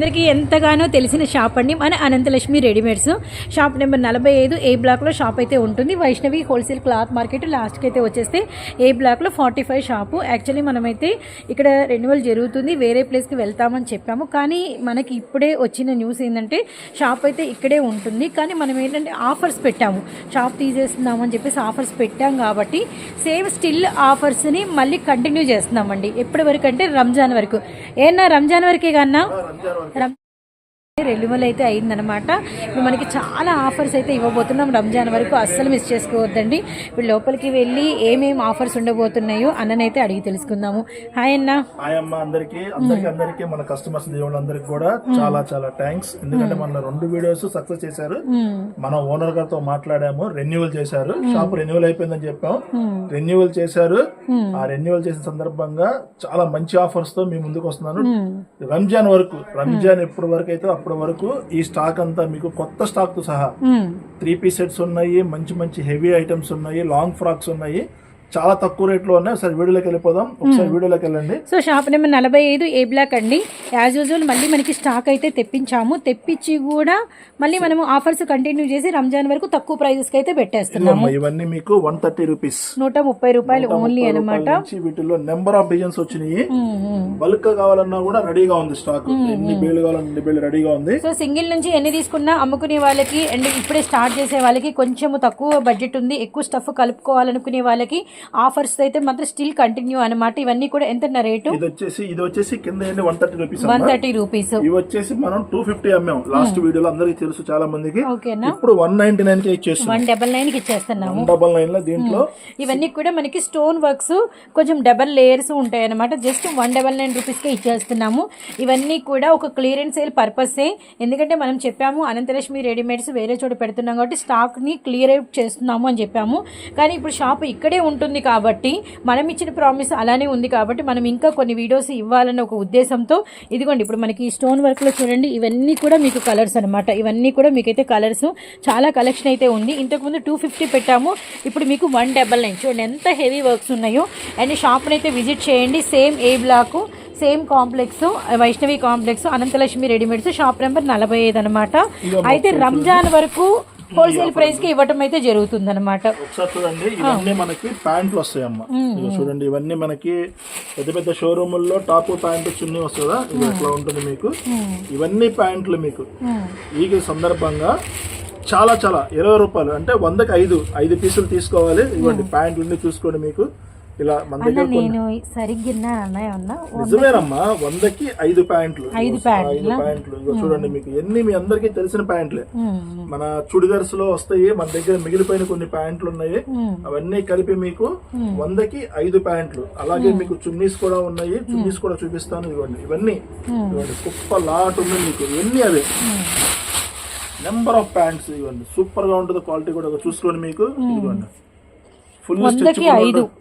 అందరికీ ఎంతగానో తెలిసిన షాప్ అండి. మన అనంతలక్ష్మి రెడీమేడ్స్. షాప్ నెంబర్ నలభై ఐదు ఏ బ్లాక్లో షాప్ అయితే ఉంటుంది. వైష్ణవి హోల్సేల్ క్లాత్ మార్కెట్ లాస్ట్కి అయితే వచ్చేస్తే ఏ బ్లాక్లో ఫార్టీ ఫైవ్ షాపు. యాక్చువల్లీ మనమైతే ఇక్కడ రెన్యువల్ జరుగుతుంది. వేరే ప్లేస్కి వెళ్తామని చెప్పాము. కానీ మనకి ఇప్పుడే వచ్చిన న్యూస్ ఏంటంటే షాప్ అయితే ఇక్కడే ఉంటుంది. కానీ మనం ఏంటంటే ఆఫర్స్ పెట్టాము. షాప్ తీసేస్తున్నామని చెప్పేసి ఆఫర్స్ పెట్టాం కాబట్టి సేమ్ స్టిల్ ఆఫర్స్ని మళ్ళీ కంటిన్యూ చేస్తున్నామండి. ఎప్పటి వరకు అంటే రంజాన్ వరకు. ఏనా రంజాన్ వరకే కన్నా? رب రెన్యువల్ అయితే అయిందనమాట ఇప్పుడు మనకి చాలా ఆఫర్స్ అయితే ఇవ్వబోతున్నాం. రంజాన్ వరకు అస్సలు మిస్ చేసుకోవద్దండి. ఇప్పుడు లోపలికి వెళ్ళి ఏమేమి ఆఫర్స్ ఉండబోతున్నాయో అన్ననైతే అడిగి తెలుసుకుందాము. హాయ్ అన్న. హాయ్ అమ్మ అందరికి. అందరికి అందరికి మన కస్టమర్స్ దేవుళ్ళందరికి కూడా చాలా చాలా థ్యాంక్స్ ఎందుకంటే మన రెండు వీడియోస్ సక్సెస్ చేశారు. మన ఓనర్ గారితో మాట్లాడాము. రెన్యువల్ చేశారు. షాప్ రెన్యువల్ అయిపోయిందని చెప్పాం. రెన్యువల్ చేశారు. ఆ రెన్యువల్ చేసిన సందర్భంగా చాలా మంచి ఆఫర్స్తో మీ ముందుకు వస్తున్నాను. రంజాన్ వరకు రంజాన్ ఎప్పటి వరకు అయితే అప్పటి వరకు ఈ స్టాక్ అంతా మీకు కొత్త స్టాక్తో సహా త్రీ పీస్ సెట్స్ ఉన్నాయి మంచి మంచి హెవీ ఐటమ్స్ ఉన్నాయి లాంగ్ ఫ్రాక్స్ ఉన్నాయి. చాలా తక్కువ రేట్లో ఉన్నాయి. ఒకసారి వీడియోలోకి వెళ్ళిపోదాం. ఒకసారి వీడియోలోకి వెళ్ళండి. సో షాప్ నెంబర్ నలభై ఐదు ఏ బ్లాక్ అండి. యాజ్ యూజువల్ మళ్ళీ మనకి స్టాక్ అయితే తెప్పించాము. తెప్పించి కూడా మళ్ళీ మనము ఆఫర్స్ కంటిన్యూ చేసి రంజాన్ వరకు తక్కువ ప్రైజెస్కి అయితే పెట్టేస్తున్నాము. ఇవన్నీ మీకు వన్ థర్టీ రూపీస్ నూట ముప్పై రూపాయలు ఓన్లీ అనమాట వీటిలో నెంబర్ ఆఫ్ డిజైన్స్ వచ్చినాయి. బల్క్ కావాలన్నా కూడా రెడీగా ఉంది స్టాక్ ఎన్ని బేలు కావాలన్నా ఎన్ని బేలు రెడీగా ఉంది. సో సింగిల్ నుంచి ఎన్ని తీసుకున్నా అమ్ముకునే వాళ్ళకి అండ్ ఇప్పుడే స్టార్ట్ చేసే వాళ్ళకి కొంచెం తక్కువ బడ్జెట్ ఉంది. ఎక్కువ స్టఫ్ కలుపుకోవాలనుకునే వాళ్ళకి ఆఫర్స్ అయితే మాత్రం స్టిల్ కంటిన్యూ అనమాట ఇవన్నీ కూడా ఎంత రేటు? ఇది వచ్చేసి ఇది వచ్చేసి కింద one thirty rupees one thirty rupees ఇవి వచ్చేసి మనం టూ ఫిఫ్టీ అమ్మాం. లాస్ట్ వీడియోలో అందరికి తెలుసు చాలా మందికి. ఇప్పుడు వన్ నైన్టీ నైన్కి ఇచ్చేస్తున్నాం. వన్ డబల్ నైన్కి ఇచ్చేస్తున్నాము. డబల్ నైన్లో దీంట్లో. ఇవన్నీ కూడా మనకి స్టోన్ వర్క్స్ కొంచెం డబల్ లేయర్స్ ఉంటాయి అనమాట జస్ట్ వన్ డబల్ నైన్ రూపీస్కే ఇచ్చేస్తున్నాము. ఇవన్నీ కూడా ఒక క్లియరెన్స్ సేల్ పర్పసే ఎందుకంటే మనం చెప్పాము అనంతలక్ష్మి రెడీమేడ్స్ వేరే చోట పెడుతున్నాం కాబట్టి స్టాక్ని క్లియర్ అవుట్ చేస్తున్నాము అని చెప్పాము. కానీ ఇప్పుడు షాప్ ఇక్కడే ఉంటుంది. కాబట్టి మనం ఇచ్చిన ప్రామిస్ అలానే ఉంది కాబట్టి మనం ఇంకా కొన్ని వీడియోస్ ఇవ్వాలన్న ఒక ఉద్దేశంతో ఇదిగోండి ఇప్పుడు మనకి ఈ స్టోన్ వర్క్లో చూడండి ఇవన్నీ కూడా మీకు కలర్స్ అనమాట ఇవన్నీ కూడా మీకైతే కలర్స్ చాలా కలెక్షన్ అయితే ఉంది. ఇంతకుముందు టూ ఫిఫ్టీ పెట్టాము ఇప్పుడు మీకు వన్ డబల్ నైన్. చూడండి ఎంత హెవీ వర్క్స్ ఉన్నాయో. అండ్ షాప్ని అయితే విజిట్ చేయండి same A block same complex Vaishnavi complex Ananthalakshmi readymades shop number నలభై ఐదు అనమాట అయితే రంజాన్ వరకు హోల్సేల్ ప్రైస్కి ఇవ్వటం అయితే జరుగుతుంది అనమాట ఒకసారి చూడండి ఇవన్నీ మనకి ప్యాంట్లు వస్తాయమ్మా. ఇదిగో చూడండి ఇవన్నీ మనకి పెద్ద పెద్ద షోరూముల్లో టాప్ ప్యాంట్ చున్నీ వస్తుందా? ఇది ఎట్లా ఉంటుంది మీకు? ఇవన్నీ ప్యాంట్లు మీకు. ఈ సందర్భంగా చాలా చాలా ఇరవై రూపాయలు అంటే వందకి ఐదు ఐదు పీసులు తీసుకోవాలి. ఇవ్వండి ప్యాంట్లు చూసుకోండి మీకు. ఇలా మన అన్న దగ్గర నేను సరిగ్గా అన్న నిజమేనమ్మా వందకి ఐదు ప్యాంట్లు. ఐదు ఐదు ప్యాంట్లు? ఇగో చూడండి మీకు ఎన్ని మీ అందరికీ తెలిసిన ప్యాంట్లే. మన చుడిదార్స్లో వస్తాయి మన దగ్గర మిగిలిపోయిన కొన్ని ప్యాంట్లు ఉన్నాయి. అవన్నీ కలిపి మీకు వందకి ఐదు ప్యాంట్లు. అలాగే మీకు చున్నీస్ కూడా ఉన్నాయి. చున్నీస్ కూడా చూపిస్తాను ఇవ్వండి. ఇవన్నీ ఇవ్వండి కుప్ప లాట్ ఉంది మీకు. ఎన్ని అవే? నెంబర్ ఆఫ్ ప్యాంట్స్ ఇవ్వండి. సూపర్గా ఉంటుంది క్వాలిటీ కూడా. ఇగో చూసుకోండి మీకు. ఇదిగోండి. ఫుల్ స్ట్రెచబుల్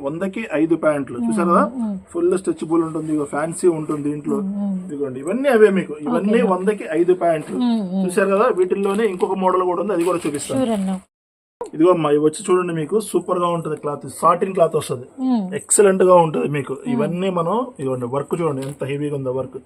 వందకి ఐదు. ప్యాంట్లు. చూసారు? కదా ఫుల్ స్ట్రెచబుల్ ఉంటుంది. ఫ్యాన్సీ ఉంటుంది దీంట్లో. ఇదిగోండి. ఇవన్నీ అవే మీకు. ఇవన్నీ వందకి ఐదు ప్యాంట్లు. చూసారు కదా? వీటిల్లోనే ఇంకొక మోడల్ కూడా ఉంది. అది కూడా చూపిస్తాను. ఇదిగో అమ్మా ఇవి వచ్చి చూడండి మీకు. సూపర్గా ఉంటుంది క్లాత్. సాటిన్ క్లాత్ వస్తుంది. ఎక్సలెంట్గా ఉంటుంది మీకు. ఇవన్నీ మనం ఇదిగోండి వర్క్ చూడండి ఎంత హెవీగా ఉందో వర్క్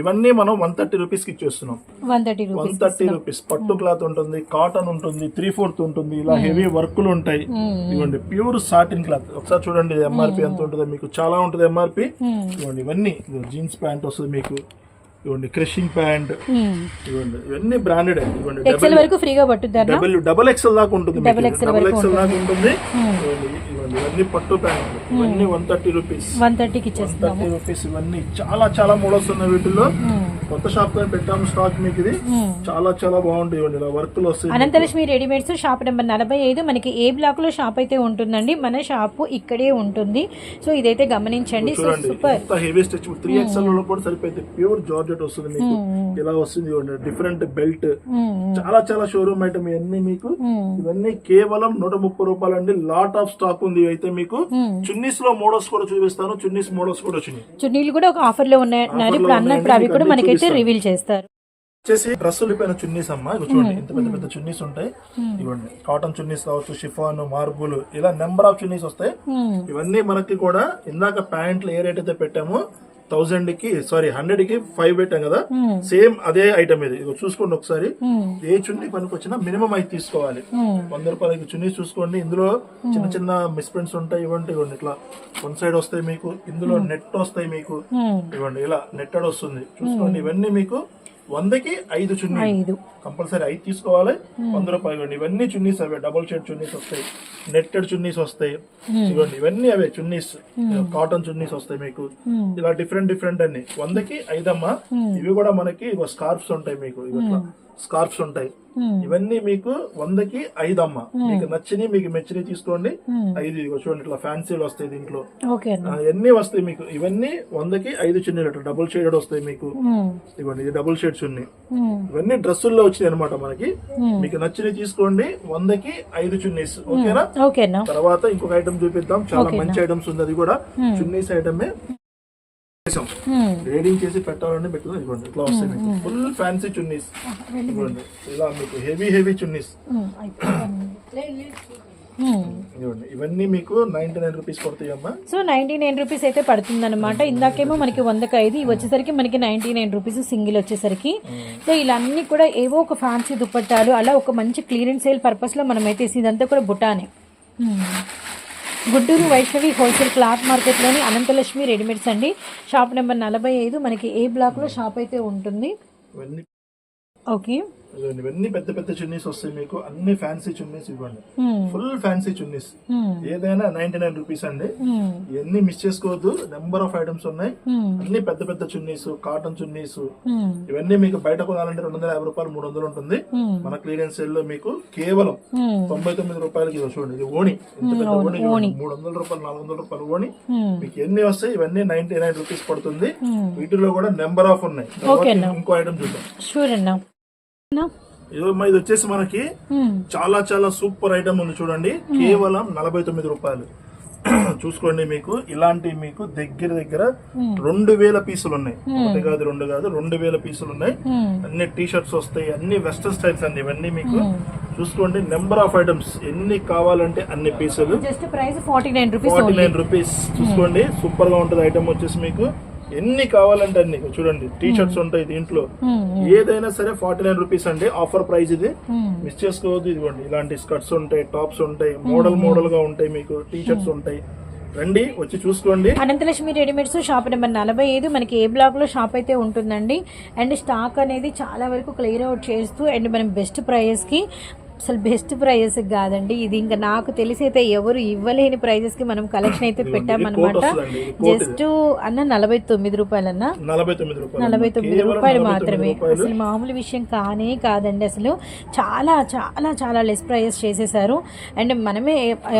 ఇవన్నీ మనం వన్ థర్టీ రూపీస్కి ఇచ్చేస్తున్నాం. One thirty rupees thirty rupees పట్టు క్లాత్ ఉంటుంది కాటన్ ఉంటుంది త్రీ ఫోర్త్ ఉంటుంది ఇలా హెవీ వర్క్లు ఉంటాయి. ఇవ్వండి ప్యూర్ సాటిన్ క్లాత్ ఒకసారి చూడండి ఎంఆర్పి ఎంత ఉంటుందో మీకు. చాలా ఉంటుంది ఎంఆర్పి ఇవ్వండి ఇవన్నీ. జీన్స్ ప్యాంట్ వస్తుంది మీకు. ఇవ్వండి క్రషింగ్ ప్యాంట్ ఇవ్వండి ఇవన్నీ బ్రాండెడ్ ఇవ్వండి ఎక్సెల్ వరకు ఫ్రీగా పట్టుద్ది డబుల్ డబుల్ ఎక్స్ఎల్ దాకా ఉంటుంది డబుల్ ఎక్స్ఎల్ దాకా ఉంటుంది. ఇవ్వండి ఇవన్నీ పట్టు ప్యాంట్ ఇవన్నీ వన్ థర్టీ రూపీస్ వన్ థర్టీకి థర్టీ రూపీస్ ఇవన్నీ చాలా చాలా మోడల్స్ ఉన్నాయి వీటిల్లో. కొత్త షాప్లో పెట్టాము స్టాక్ మీకు ఇది. చాలా చాలా బాగుంటాయి ఇలా వర్క్లు వస్తాయి అనంతలక్ష్మి రెడీమేడ్స్ షాప్ నెంబర్ నలభై ఐదు. మనకి ఏ బ్లాక్లో షాప్ అయితే ఉంటుందండి మన షాప్ ఇక్కడే ఉంటుంది. సో ఇదైతే గమనించండి. So super heavy stitch three ఎక్స్ఎల్లో కూడా సరిపోయింది. ప్యూర్ జార్జెట్ వస్తుంది మీకు. ఇలా వస్తుంది డిఫరెంట్ బెల్ట్ చాలా చాలా షోరూమ్ ఐటమ్ ఇవన్నీ మీకు. ఇవన్నీ కేవలం నూట ముప్పై రూపాయలు అండి లాట్ ఆఫ్ స్టాక్ ఉంది అయితే మీకు. చున్నీస్లో మోడల్స్ కూడా చూపిస్తాను. చున్నీస్ మోడల్స్ కూడా వచ్చినాయి. చున్నీలు కూడా ఒక ఆఫర్లో ఉన్నాయన్నారు ఇప్పుడు అన్నప్పుడు అవి కూడా మనకైతే రివీల్ చేస్తారు. వచ్చేసి డ్రెస్సులు పైన చున్నీస్ అమ్మా. ఇవి చూడండి. ఇంత పెద్ద పెద్ద చున్నీస్ ఉంటాయి. ఇవ్వండి. కాటన్ చున్నీస్ కావచ్చు షిఫాన్ మార్బుల్ ఇలా నెంబర్ ఆఫ్ చున్నీస్ వస్తాయి. ఇవన్నీ మనకి కూడా ఇందాక ప్యాంట్లు ఏ రేట్ అయితే పెట్టామో థౌసండ్కి సారీ హండ్రెడ్కి ఫైవ్ పెట్టాం కదా? సేమ్ అదే ఐటమ్ ఇది. చూసుకోండి ఒకసారి. ఏ చున్నీ పనికి వచ్చినా మినిమం అయితే తీసుకోవాలి. వంద రూపాయలకి చున్నీ చూసుకోండి. ఇందులో చిన్న చిన్న మిస్ప్రింట్స్ ఉంటాయి ఇవ్వండి ఇవ్వండి. ఇట్లా వన్ సైడ్ వస్తాయి మీకు ఇందులో నెట్ వస్తాయి మీకు. ఇవ్వండి ఇలా నెట్టెడ్ వస్తుంది. చూసుకోండి ఇవన్నీ మీకు వందకి ఐదు చున్నీ. కంపల్సరీ ఐదు తీసుకోవాలి. వంద రూపాయలు ఇవ్వండి. ఇవన్నీ చున్నీస్ అవే. డబుల్ షేడ్ చున్నీస్ వస్తాయి. నెట్టెడ్ చున్నీస్ వస్తాయి. ఇవ్వండి. ఇవన్నీ అవే చున్నీస్. కాటన్ చున్నీస్ వస్తాయి మీకు. ఇలా డిఫరెంట్ డిఫరెంట్ అన్ని. వందకి ఐదమ్మా. ఇవి కూడా మనకి స్కార్ఫ్స్ ఉంటాయి మీకు. ఇట్లా స్కార్ఫ్స్ ఉంటాయి. ఇవన్నీ మీకు వందకి ఐదమ్మా. మీకు నచ్చినవి మీకు మెచ్చినవి తీసుకోండి. ఐదు చూడండి ఇట్లా ఫ్యాన్సీలు వస్తాయి దీంట్లో. ఇవన్నీ వస్తాయి మీకు? ఇవన్నీ వందకి ఐదు చున్నీలు అట్లా డబుల్ షేడెడ్ వస్తాయి మీకు. ఇవ్వండి ఇది డబుల్ షేడ్ చున్నీ ఇవన్నీ డ్రెస్సుల్లో వచ్చినాయి అనమాట మనకి. మీకు నచ్చినవి తీసుకోండి వందకి ఐదు చున్నీస్. ఓకేనా? తర్వాత ఇంకొక ఐటమ్ చూపిద్దాం. చాలా మంచి ఐటమ్స్ ఉంది అది కూడా. చున్నీస్ ఐటమే గ్రేడింగ్ చేసి పెట్టాలని పెట్టుకుందాం ఇవ్వండి ఇట్లా వస్తాయి మీకు. ఫుల్ ఫ్యాన్సీ చున్నీస్ ఇవ్వండి ఇలా మీకు హెవీ హెవీ చున్నీస్ ఇవన్నీ మీకు నైన్టీ నైన్ రూపీస్ పడతాయి అమ్మా సో నైన్టీ నైన్ రూపీస్ అయితే పడుతుంది అనమాట ఇందాకేమో మనకి వందకు ఐదు ఇవి వచ్చేసరికి మనకి నైన్టీ నైన్ రూపీస్ సింగిల్ వచ్చేసరికి. సో ఇలా అన్ని కూడా ఏవో ఒక ఫ్యాన్సీ దుప్పట్టాలు అలా ఒక మంచి క్లియరెన్స్ సేల్ పర్పస్లో మనం అయితే ఇదంతా కూడా బుటానే. Um. Guntur Vaishnavi wholesale cloth మార్కెట్లోని అనంతలక్ష్మి రెడీమేడ్స్ అండి. షాప్ నెంబర్ నలభై ఐదు మనకి ఏ బ్లాక్లో షాప్ అయితే ఉంటుంది? ఓకే. ఇవన్నీ పెద్ద పెద్ద చున్నీస్ వస్తాయి మీకు. అన్ని ఫ్యాన్సీ చున్నీస్ ఇవ్వండి. Full fancy chunnis. ఏదైనా నైన్టీ నైన్ రూపీస్ అండి ఇవన్నీ మిస్ చేసుకోవద్దు. నెంబర్ ఆఫ్ ఐటమ్స్ ఉన్నాయి. అన్ని పెద్ద పెద్ద చున్నీస్ కాటన్ చున్నీస్. ఇవన్నీ మీకు బయట కొనాలంటే రెండు వందల యాభై రూపాయలు మూడు వందలు ఉంటుంది. మన క్లియరెన్స్ సేల్లో మీకు కేవలం తొంభై తొమ్మిది రూపాయలకి చూడండి. ఇది ఓణి. మూడు వందల రూపాయలు నాలుగు వందల రూపాయలు ఓణి. మీకు ఎన్ని వస్తాయి? ఇవన్నీ నైన్టీ నైన్ రూపీస్ పడుతుంది. వీటిలో కూడా నెంబర్ ఆఫ్ ఉన్నాయి. ఇంకో ఐటమ్ చూద్దాం? ఇదో వచ్చేసి మనకి చాలా చాలా సూపర్ ఐటమ్ ఉంది చూడండి. కేవలం నలభై తొమ్మిది రూపాయలు. చూసుకోండి మీకు. ఇలాంటి మీకు దగ్గర దగ్గర రెండు వేల పీసులు ఉన్నాయి. ఒకటి కాదు రెండు కాదు రెండు వేల పీసులు ఉన్నాయి. అన్ని టీ షర్ట్స్ వస్తాయి అన్ని వెస్టర్న్ స్టైల్స్ అండి ఇవన్నీ మీకు. చూసుకోండి నెంబర్ ఆఫ్ ఐటమ్స్ ఎన్ని కావాలంటే అన్ని పీసులు. ఫార్టీ నైన్ రూపీస్ చూసుకోండి సూపర్గా ఉంటది ఐటమ్ వచ్చేసి మీకు. ఎన్ని కావాలంటే అన్ని. చూడండి టీ షర్ట్స్ ఉంటాయి దీంట్లో. ఏదైనా సరే ఫార్టీ నైన్ రూపీస్ అండి. ఆఫర్ ప్రైస్ ఇది. మిస్ చేసుకోవద్దు ఇదిగోండి. ఇలాంటి స్కర్ట్స్ ఉంటాయి టాప్స్ ఉంటాయి మోడల్ మోడల్గా ఉంటాయి మీకు. టీ షర్ట్స్ ఉంటాయి. రండి వచ్చి చూసుకోండి. అనంతలక్ష్మి రెడీమేడ్స్ షాప్ నెంబర్ నలభై ఐదు. మనకి ఏ బ్లాక్లో షాప్ అయితే ఉంటుందండి. అండ్ స్టాక్ అనేది చాలా వరకు క్లియర్ అవుట్ చేస్తూ అండ్ మనం బెస్ట్ ప్రైస్కి అసలు బెస్ట్ ప్రైజెస్ కాదండి. ఇది ఇంకా నాకు తెలిసి అయితే ఎవరు ఇవ్వలేని ప్రైజెస్కి మనం కలెక్షన్ అయితే పెట్టామన్నమాట. జస్ట్ అన్న నలభై తొమ్మిది రూపాయలన్నా? నలభై తొమ్మిది రూపాయలు. నలభై తొమ్మిది కేవలం రూపాయలు నలభై మాత్రమే. అసలు మామూలు విషయం కానే కాదండి. అసలు చాలా చాలా చాలా లెస్ ప్రైజెస్ చేసేసారు. అండ్ మనమే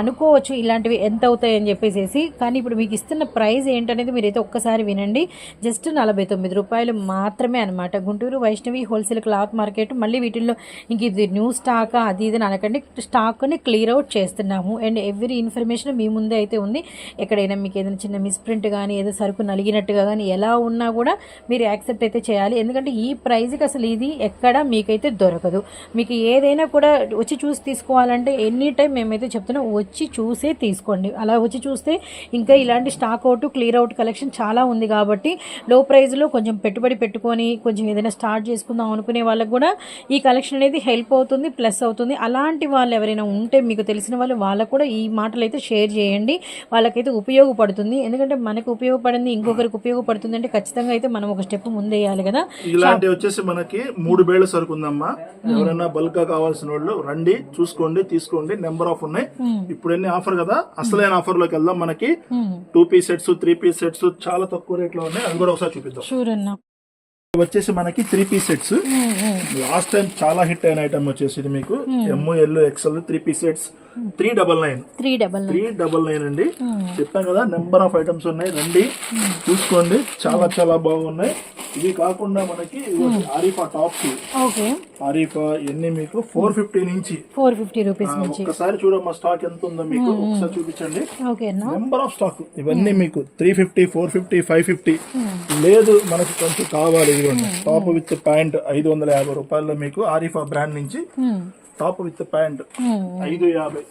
అనుకోవచ్చు ఇలాంటివి ఎంత అవుతాయి అని చెప్పేసి కానీ ఇప్పుడు మీకు ఇస్తున్న ప్రైస్ ఏంటనేది మీరైతే ఒక్కసారి వినండి. జస్ట్ నలభై తొమ్మిది రూపాయలు మాత్రమే అనమాట Guntur Vaishnavi wholesale cloth market మళ్ళీ వీటిల్లో ఇంక ఇది న్యూ స్టాక్ అది ఇది అనకండి. స్టాక్ని క్లియర్ అవుట్ చేస్తున్నాము. అండ్ ఎవ్రీ ఇన్ఫర్మేషన్ మీ ముందే అయితే ఉంది. ఎక్కడైనా మీకు ఏదైనా చిన్న మిస్ప్రింట్ కానీ ఏదో సరుకు నలిగినట్టుగా కానీ ఎలా ఉన్నా కూడా మీరు యాక్సెప్ట్ అయితే చేయాలి. ఎందుకంటే ఈ ప్రైజ్కి అసలు ఇది ఎక్కడ మీకైతే దొరకదు. మీకు ఏదైనా కూడా వచ్చి చూసి తీసుకోవాలంటే ఎనీ టైం మేమైతే చెప్తున్నాం వచ్చి చూసే తీసుకోండి. అలా వచ్చి చూస్తే ఇంకా ఇలాంటి stock out clear out collection చాలా ఉంది కాబట్టి లో ప్రైజ్లో కొంచెం పెట్టుబడి పెట్టుకొని కొంచెం ఏదైనా స్టార్ట్ చేసుకుందాం అనుకునే వాళ్ళకి కూడా ఈ కలెక్షన్ అనేది హెల్ప్ అవుతుంది ప్లస్ అవుతుంది. అలాంటి వాళ్ళు ఎవరైనా ఉంటే మీకు తెలిసిన వాళ్ళు వాళ్ళకు కూడా ఈ మాటలు అయితే షేర్ చేయండి. వాళ్ళకైతే ఉపయోగపడుతుంది. ఎందుకంటే మనకు ఉపయోగపడింది ఇంకొకరికి ఉపయోగపడుతుంది అంటే ఖచ్చితంగా అయితే మనం ఒక స్టెప్ ముందేయాలి కదా. ఇలాంటి వచ్చేసి మనకి మూడు బేళ్ళ సరుకు ఉందమ్మా ఎవరైనా బల్క్గా కావాల్సిన వాళ్ళు రండి చూసుకోండి తీసుకోండి. నెంబర్ ఆఫ్ ఉన్నాయి. ఇప్పుడు ఎన్ని ఆఫర్ కదా? అసలైన ఆఫర్లోకి వెళ్దాం మనకి. Two piece sets three piece sets చాలా తక్కువ రేట్లో ఉన్నాయి. అది కూడా ఒకసారి చూపిద్దాం. వచ్చేసి మనకి three piece sets last time చాలా హిట్ అయిన ఐటమ్ వచ్చేసి ఇది మీకు M L XL three piece sets three double nine three double three double nine అండి. చెప్పాం కదా నెంబర్ ఆఫ్ ఐటమ్స్ ఉన్నాయి. రండి చూసుకోండి. చాలా చాలా బాగున్నాయి. ఇవి కాకుండా మనకి ఆరిఫా టాప్స్ ఓకే ఆరిఫా ఇవన్నీ మీకు? ఫోర్ ఫిఫ్టీ నుంచి. ఫోర్ ఫిఫ్టీ రూపీస్ నుంచి. ఒక్కసారి చూడమ్మా స్టాక్ ఎంత ఉందో మీకు. ఒకసారి చూపించండి. ఓకే అన్న. నెంబర్ ఆఫ్ స్టాక్ ఇవన్నీ మీకు. Three fifty four fifty five fifty లేదు మనకి కొంచెం కావాలి ఇదిగోండి. టాప్ విత్ ప్యాంట్ ఐదు వందల యాభై రూపాయల్లో మీకు ఆరిఫా బ్రాండ్ నుంచి Hmm. Top with pant Hmm. ఐదు యాభై.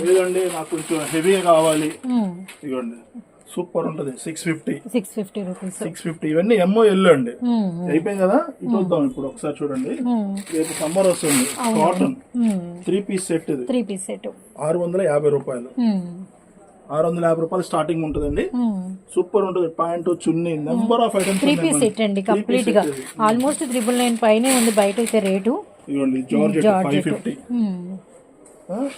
లేదండి నాకు కొంచెం హెవీగా కావాలి. Hmm. ఇదిగోండి. సూపర్ ఉంటది. Six fifty six fifty rupees six fifty ఇవన్నీ ఎమ్మో ఎల్లు అండి. అయిపోయింది కదా? ఇటు వద్దాం ఇప్పుడు ఒకసారి చూడండి. రేపు సమ్మర్ వస్తుంది. కాటన్ త్రీ పీస్ సెట్ ఇది. త్రీ పీస్ సెట్ ఆరు వందల యాభై రూపాయలు. ఆరు వందల యాభై రూపాయలు స్టార్టింగ్ ఉంటుందండి. సూపర్ ఉంటుంది. Pant chunni number of items three piece set అండి కంప్లీట్గా. ఆల్మోస్ట్ త్రిబుల్ నైన్ పైనే ఉంది బయట అయితే రేటు ఇవ్వండి జార్జెట్ ఫైవ్ ఫిఫ్టీ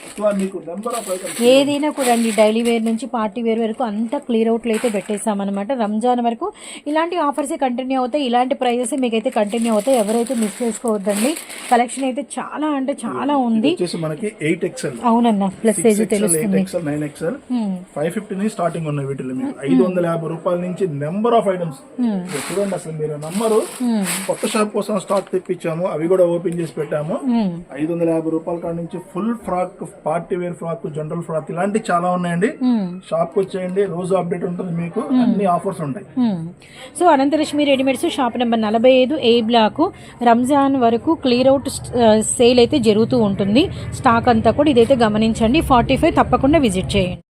ఇట్లా మీకు నెంబర్ ఆఫ్ ఐటమ్స్ ఏదైనా కూడా అండి డైలీ వేర్ నుంచి పార్టీ వేర్ వరకు అంతా క్లియర్ అవుట్లు అయితే పెట్టేసామన్నమాట రంజాన్ వరకు ఇలాంటి ఆఫర్స్ కంటిన్యూ అవుతాయి ఇలాంటి ప్రైజెస్ మీకైతే కంటిన్యూ అవుతాయి ఎవరైతే మిస్ చేసుకోవద్దండి. కలెక్షన్ అయితే చాలా అంటే చాలా ఉంది. మనకి ఎయిట్ ఎక్స్ఎల్ అవునన్న ప్లస్ సైజ్ తెలుస్తుంది. Nine XL. ఫైవ్ ఫిఫ్టీ నుంచి స్టార్టింగ్ ఉన్నాయి వీటిలో మీకు. ఐదు వందల యాభై రూపాయల నుంచి నెంబర్ ఆఫ్ ఐటమ్స్. చూడండి అసలు మీరు నంబరు కొత్త షాప్ కోసం స్టాక్ తెప్పించాము అవి కూడా ఓపెన్ చేసి పెట్టాము. ఐదు వందల యాభై రూపాయల కాడ నుంచి full frock party wear frock general frock ఇలాంటి చాలా ఉన్నాయండి. Hmm. షాప్ వచ్చేయండి. రోజు అప్డేట్ ఉంటుంది మీకు. అన్ని ఆఫర్స్ ఉంటాయి. So Ananthalakshmi readymades shop number నలభై ఐదు ఏ బ్లాక్ రంజాన్ వరకు క్లియర్ అవుట్ సేల్ అయితే జరుగుతూ ఉంటుంది. స్టాక్ అంతా కూడా ఇదైతే గమనించండి. ఫార్టీ ఫైవ్ తప్పకుండా విజిట్ చేయండి.